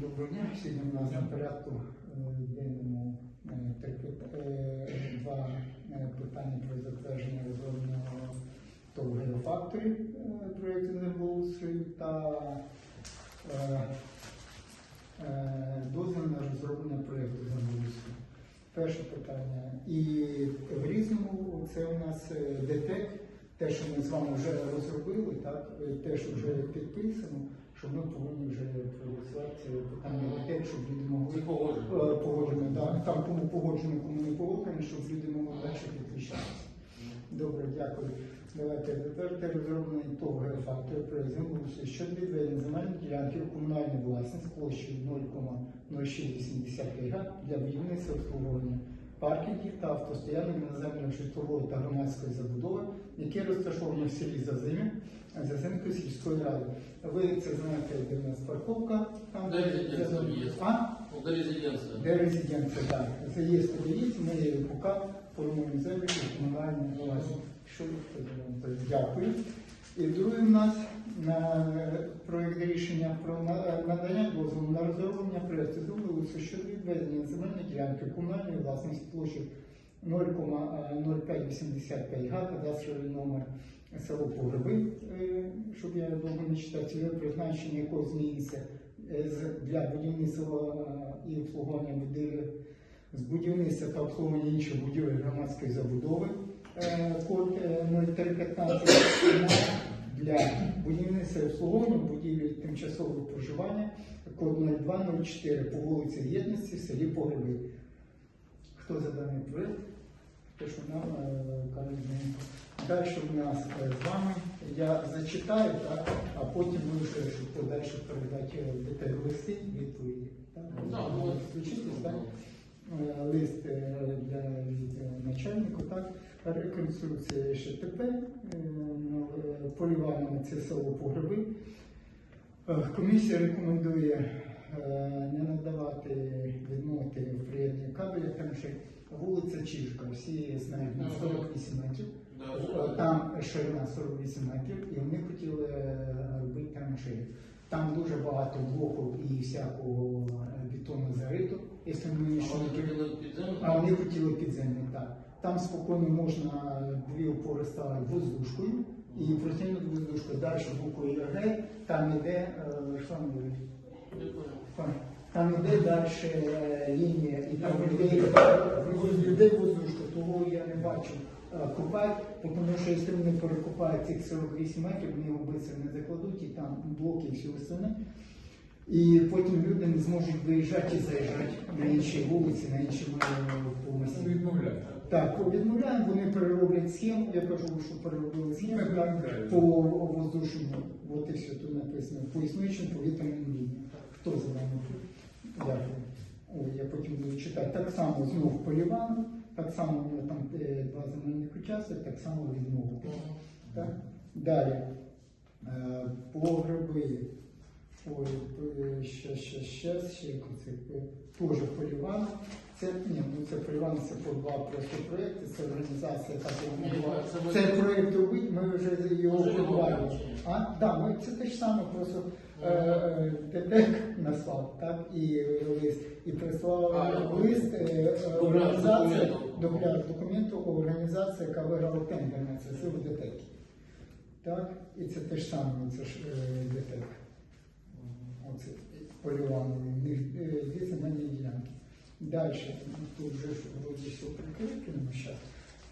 Доброго дня. Сьогодні у нас на порядку е, денному е, е, два питання про затвердження розробленого ТОВ «Геофакторі» е, проєкту землеустрою та дозвіл на розроблення проєкту землеустрою. Перше питання. І в різному це у нас ДТЕК, те, що ми з вами вже розробили, так, те, що вже підписано, що ми повинні вже це питання ДТЕК, щоб люди могли погоджено. Е, да. там кому погоджено, кому не погоджено, щоб люди могли далі підключатися. Добре, дякую. Давайте затвердити розроблений ТОВ геофактор про землеустрій щодо відведення земельної ділянки у комунальну власність площею 0,0685 га для будівництва обслуговування паркінгів та автостоянок наземної житлової та громадської забудови, які розташовані в селі Зазимі, Зазимської сільської ради. Ви це знаєте, де в нас парковка, там Де резиденція є? Ну, до резиденції. Де резиденція, так. Заїзд подивіться, ми поки формуємо землю і комунальну власність. Що? Дякую. І другий у нас е, проєкт рішення про надання дозволу на розроблення проєкту землеустрою щодо відведення земельної ділянки комунальної власності площі 0,0585 га, кадастровий номер село Погреби, е, щоб я довго не читав, призначення якого зміниться е, для будівництва е, і обслуговування будівель з будівництва та обслуговування інших будівель громадської забудови. Е, код е, 0315 для будівництва і обслуговування будівлі тимчасового проживання код 0204 по вулиці Єдності в селі Погреби. Хто за даний проєкт? Те, що нам е, кажуть, далі у нас е, з вами я зачитаю, так, а потім ми вже щоб подальше передати е, деталі листи відповіді. Так? Так, ну, так? Е, лист для начальника, так, реконструкція ШТП, е, е, полювання це село Погреби. Е, Комісія рекомендує не надавати відмовити в приєднанні кабеля, тому що вулиця Чижка, всі знають на 48 метрів. Там ширина 48 метрів, і вони хотіли робити траншею. Там дуже багато блоків і всякого бетону зарито, якщо ми А ще вони не а вони хотіли підземний, так. Там спокійно можна дві опори ставити воздушкою і протягнути воздушку. Далі буквою Г, там іде, е, там іде далі е, лінія, і там людей, людей воздушка, того я не бачу е, тому що якщо вони перекопають цих 48 метрів, вони його швидко не закладуть, і там блоки і все остальне. І потім люди не зможуть виїжджати і заїжджати на інші вулиці, на інші е, по. Відмовляють. Так, відмовляємо, вони перероблять схему, я кажу, що переробили схему так, по воздушному, от і все тут написано, по існуючим повітряним лініям. Хто за нами? Дякую. Ой, я потім буду читати. Так само знов поліван, так само там е, два земельних участки, так само відмовити. Так? Далі. Е, Погреби. Ой, ще, ще, ще, ще якось, е, теж поліван. Це ні, ну це поліван, це по два просто проєкти, це організація, яка Ні, допомогла. це проєкт робить, ми вже його ні? А, да, ми це те ж саме, просто е, е, наслав, так, і лист, і прислав лист е, організація, документу. організація, яка виграла тендер на це, це в ДТЕК. Так, і це те ж саме, це ж е, ДТЕК. Оце полювання, в них дві земельні ділянки. Далі, тут вже вроді все прикріплено зараз.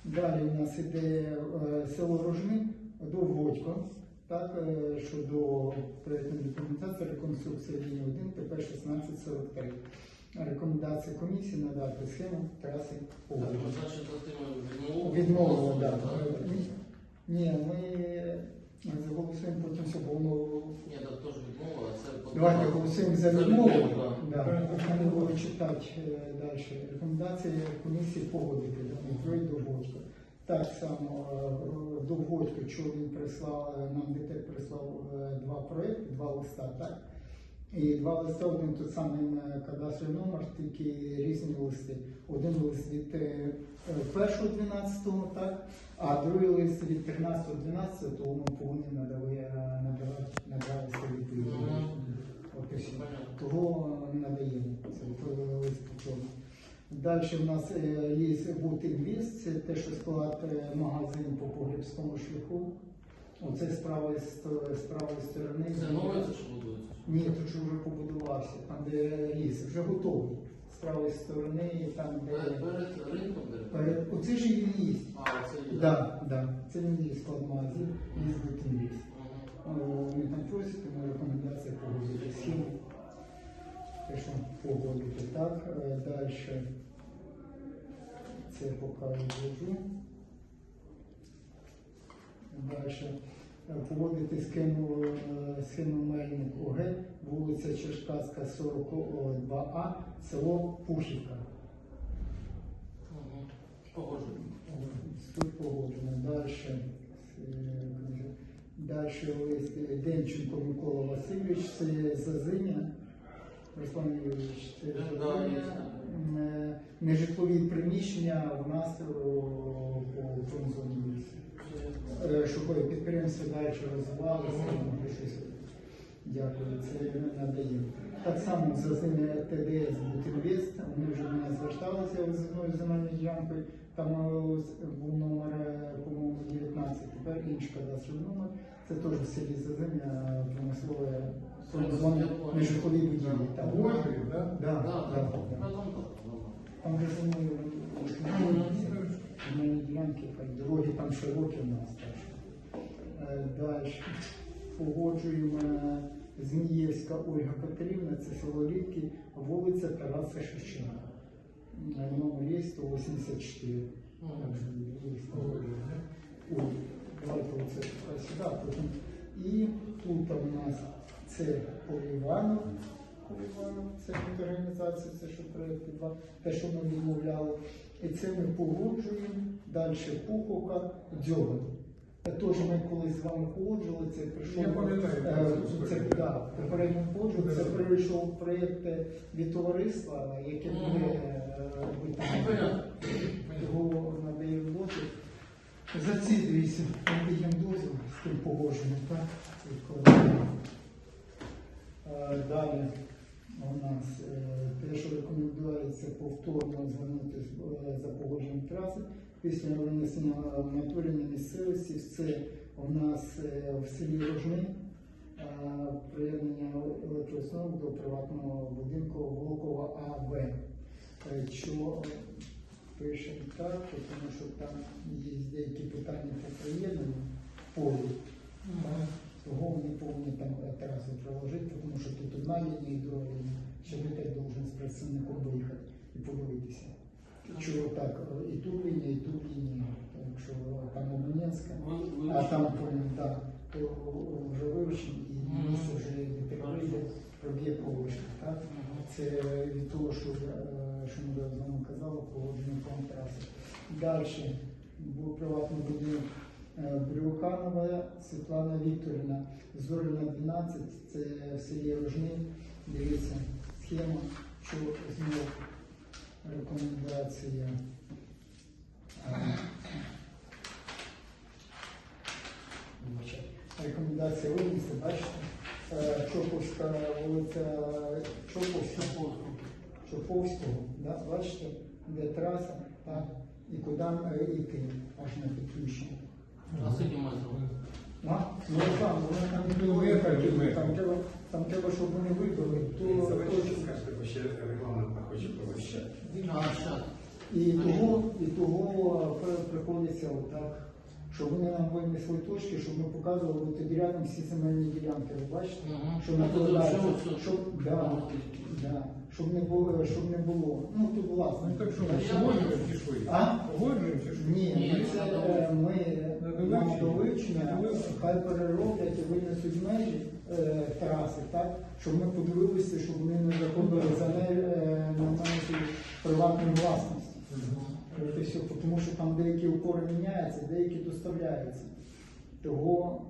Далі у нас іде е, село Рожни, Довгодько, так, е, щодо проєктної документації, реконструкції лінії 1, ТП 1643. Рекомендація комісії надати схему траси Так, за тим. Відмовили, так. Ні, ми Давайте голосуємо за відмову. Да. Не читати е, далі. Рекомендації комісії погодити даний проєкт Довгодько. Так само е, Довгодько, що він прислав, е, нам ДТЕК прислав два проєкти, два листа, так? І два листа, один той самий кадастровий номер, тільки різні листи. Один лист від е, е, 1.12, так? А другий лист від 13.12, тому ми повинні надавати, надавати відповідь. Понятно. Того не. Лист. Далі в нас е, ліс Бутинвіст, це те, що склад е, магазин по погребському шляху. Оце з правої, з правої сторони. Це нове що будується? Ні, тут же вже побудувався, там де ліс, вже готовий. З правої сторони, там де. Перед ринком перед. Оце ж і він ліс. А, це є. Да, да. Це він є склад магазин, ліс Бутинвіст. Ага. Вони там просять, тому рекомендація погодити схему. Те, що погодити так. Далі це поки ввожу. Далі погодити схему, е, схему мельник ОГ, вулиця Черкаська, 42А, село Пухівка. Тут погоджено. Далі. Далі лист Демченко Микола Васильович, це Зазиня. Руслан Юрійович, це Да. Е, Нежитлові приміщення в нас по промзоні лісу. Е, Щоб підприємство далі розвивалося, могли щось. Дякую, це ми надаємо. Так само за Зазиня ТДС Бутинвест, вони вже нас зверталися з земельною ділянкою. Там е, був номер, е, по-моєму, 19, тепер інший кадастровий номер. Це теж в селі Зазиня промислове зони будівлі. Так. Погоджує, так? Да, да, да. Так. Там же земельні ділянки, дороги там широкі в нас теж. Е, Далі погоджуємо Змієвська Ольга Петрівна, це село Рідки, вулиця Тараса Шевченка. Номер є 184. Ага. Так що є Ой, давайте оце сюди. І тут у нас це Поліванов. Поліванов, це організація, це що проєкт 2, те, що ми відмовляли. І це ми погоджуємо. Далі Пуховка, Дзьобан. Теж ми колись з вами погоджували, це прийшов. Я пам'ятаю, е, це да, попередньо погоджували, це прийшов проєкт від товариства, яке буде е. Його надає дозвіл. За ці дивіться, ми даємо дозвіл з тим погодженням, так? Далі у нас е, те, що рекомендується повторно звернутися е, за погодженням траси після винесення в місцевості. Це у нас е, в селі Рожни приєднання електроустановок до приватного будинку Волкова АВ. Що пишемо так, тому що там є деякі питання по приєднанню полі. Того вони повинні там трасу проложити, тому що тут одна лінія і друга лінія. Щебетель должен з представником виїхати і подивитися. Чого так, і тут лінія, і тут лінія. Так що там ви- а там потім, так, то вже вивчені і місце вже де вийде, проб'є. Так? Це від того, що, е, що ми з вами казали, погодження траси. Далі був приватний будинок е, Брюханова Світлана Вікторівна, Зорина 12, це в селі Рожни. Дивіться, схема, що знову рекомендація. е, Рекомендація винести, бачите, Е, Чоповська вулиця Чоповська. Чоповського, да, бачите, де траса, так, і куди е, йти, аж на підключення. А скільки метрів? А? Ну там, вони там не Ну, виїхати, виїхати. там треба, там треба, щоб вони вибрали, то точно. Скажете, бо ще регламент хоче. А, щас. І того, і того при- приходиться отак, щоб вони нам винесли точки, щоб ми показували рядом всі земельні ділянки. Ви бачите? Що Ну, то накладається, щоб, да, да, щоб не було, щоб не було. Ну тут власне. Ну так що, ми погоджуємо чи що? А? Погоджуємо чи що? Ні, Ні, ми це е, ми нам до вивчення, хай перероблять і винесуть межі е, траси, так, щоб ми подивилися, щоб вони не заходили за нею е, на приватній власності. От все, тому що там деякі упори міняються, деякі доставляються. Того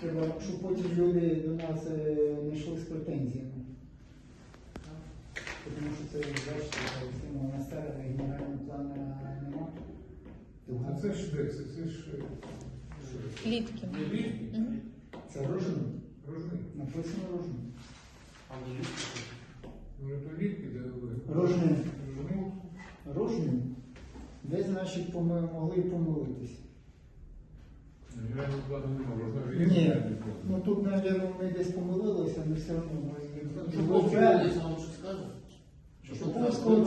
треба, щоб потім люди до нас е, не йшли з претензіями. Тому що це, бачите, всім на старе генерального плану немає. Це ж де? Це, це ж... е, Літки. Мгм. Це рожни. Рожни. Написано рожни. А ви любите? Може, то ліпки, де ви? Рожни. Рожни. Рожни. Де, значить, поми- могли помилитись? Реально складу нема. Рожна Ні. Ну тут, мабуть, ми десь помилилися, але все одно ми Що не колись що скаже?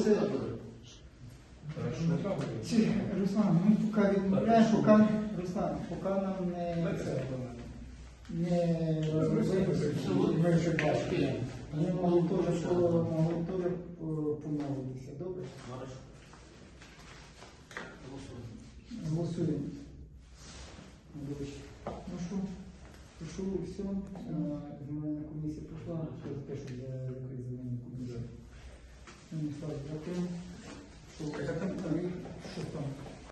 Це- Чи, Руслан, ну пока відмовляєш, пока, Руслан, пока нам не, не розробили, що ми вже бачили. Вони могли теж, могли